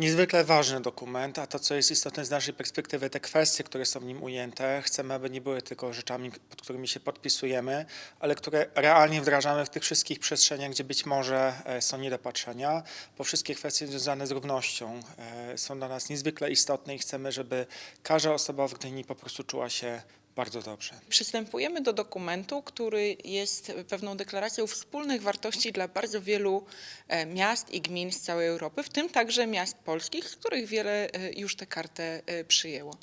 Niezwykle ważny dokument, a to, co jest istotne z naszej perspektywy, te kwestie, które są w nim ujęte, chcemy, aby nie były tylko rzeczami, pod którymi się podpisujemy, ale które realnie wdrażamy w tych wszystkich przestrzeniach, gdzie być może e, są niedopatrzenia, bo wszystkie kwestie związane z równością e, są dla nas niezwykle istotne i chcemy, żeby każda osoba w Gdyni po prostu czuła się bardzo dobrze. Przystępujemy do dokumentu, który jest pewną deklaracją wspólnych wartości dla bardzo wielu e, miast i gmin z całej Europy, w tym także miast polskich, z których wiele e, już tę kartę e, przyjęło.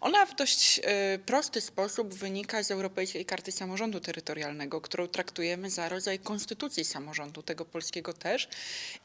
Ona w dość prosty sposób wynika z Europejskiej Karty Samorządu Terytorialnego, którą traktujemy za rodzaj konstytucji samorządu, tego polskiego też.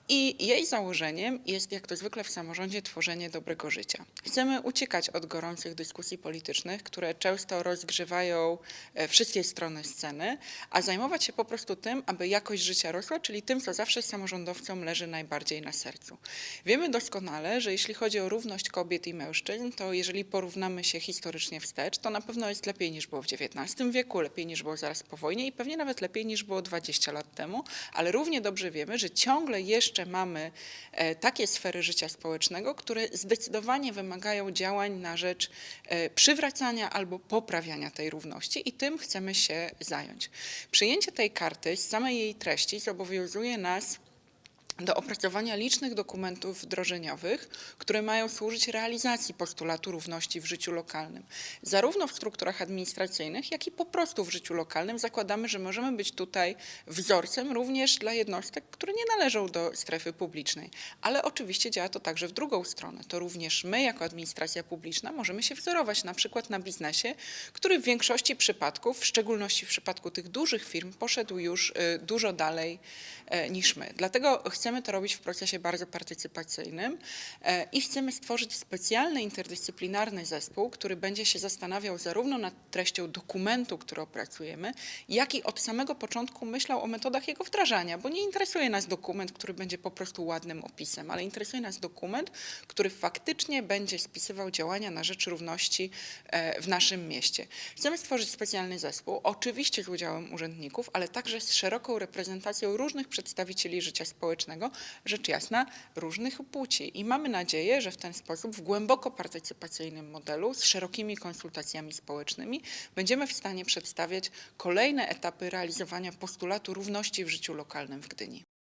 I jej założeniem jest, jak to zwykle w samorządzie, tworzenie dobrego życia. Chcemy uciekać od gorących dyskusji politycznych, które często rozgrzewają e, wszystkie strony sceny, a zajmować się po prostu tym, aby jakość życia rosła, czyli tym, co zawsze samorządowcom leży najbardziej na sercu. Wiemy doskonale, że jeśli chodzi o równość kobiet i mężczyzn, to jeżeli porównamy się historycznie wstecz, to na pewno jest lepiej niż było w XIX wieku, lepiej niż było zaraz po wojnie i pewnie nawet lepiej niż było 20 lat temu, ale równie dobrze wiemy, że ciągle jeszcze mamy e, takie sfery życia społecznego, które zdecydowanie wymagają działań na rzecz e, przywracania albo poprawiania tej równości i tym chcemy się zająć. Przyjęcie tej karty z samej jej treści zobowiązuje nas do opracowania licznych dokumentów wdrożeniowych, które mają służyć realizacji postulatu równości w życiu lokalnym. Zarówno w strukturach administracyjnych, jak i po prostu w życiu lokalnym zakładamy, że możemy być tutaj wzorcem również dla jednostek, które nie należą do strefy publicznej. Ale oczywiście działa to także w drugą stronę. To również my, jako administracja publiczna, możemy się wzorować na przykład na biznesie, który w większości przypadków, w szczególności w przypadku tych dużych firm, poszedł już y, dużo dalej e, niż my. Dlatego chcemy to robić w procesie bardzo partycypacyjnym e, i chcemy stworzyć specjalny interdyscyplinarny zespół, który będzie się zastanawiał zarówno nad treścią dokumentu, który opracujemy, jak i od samego początku myślał o metodach jego wdrażania, bo nie interesuje nas dokument, który będzie po prostu ładnym opisem, ale interesuje nas dokument, który faktycznie będzie spisywał działania na rzecz równości e, w naszym mieście. Chcemy stworzyć specjalny zespół, oczywiście z udziałem urzędników, ale także z szeroką reprezentacją różnych przedstawicieli życia społecznego, rzecz jasna różnych płci. I mamy nadzieję, że w ten sposób, w głęboko partycypacyjnym modelu, z szerokimi konsultacjami społecznymi, będziemy w stanie przedstawiać kolejne etapy realizowania postulatu równości w życiu lokalnym w Gdyni.